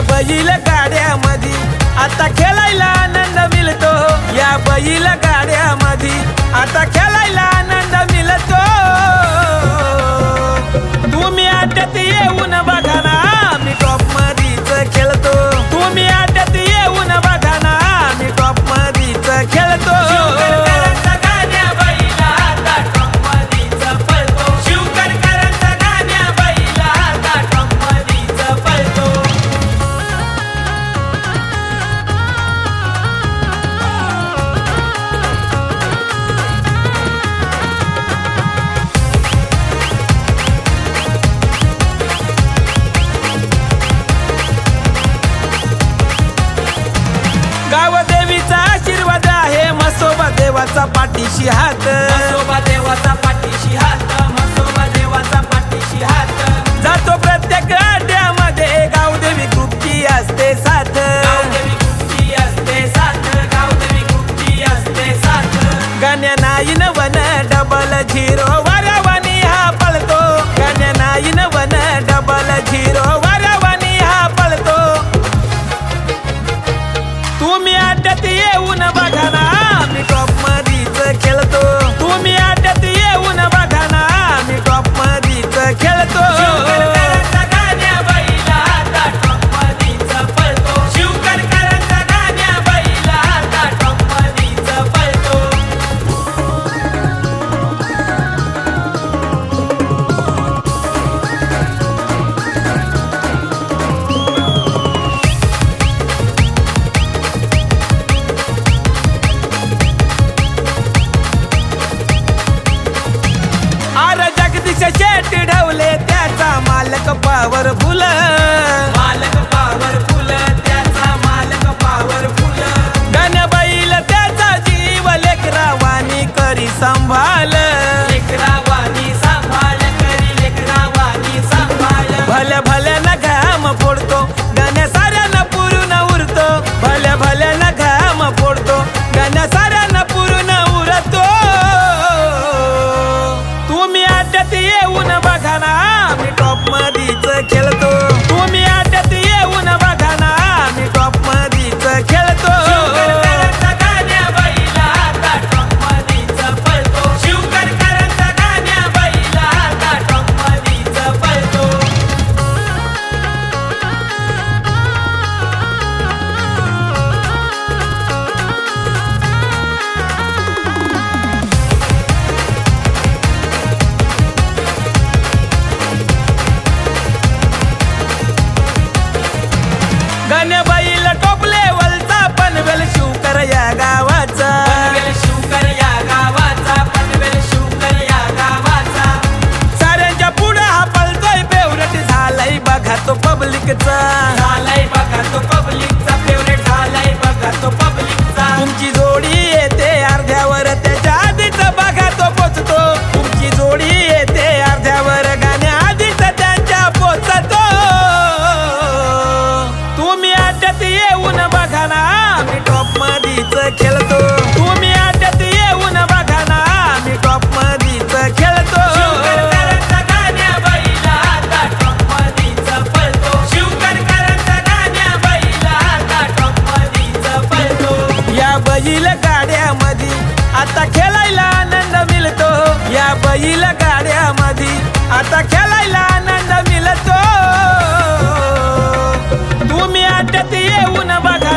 या बैल गाड्यामध्ये आता खेळायला आनंद मिळतो. या बैल गाड्यामध्ये आता खेळायला पाठीशी हात. म्हसोबा देवाचा पाठीशी हात. म्हसोबा देवाचा पाठीशी हात. जातो प्रत्येक आड्यामध्ये गावदेवी ग्रुपची असते असते साथ. गावदेवी डबल झिरो वाऱ्यावानी हा पळतो. गण्या नाही डबल झिरो ढवले त्याचा मालक पावर बैल गाड्यामध्ये आता खेळायला आनंद मिळतो. या बैल गाड्यामध्ये आता खेळायला आनंद मिळतो. तुम्ही आटत येऊन बघा.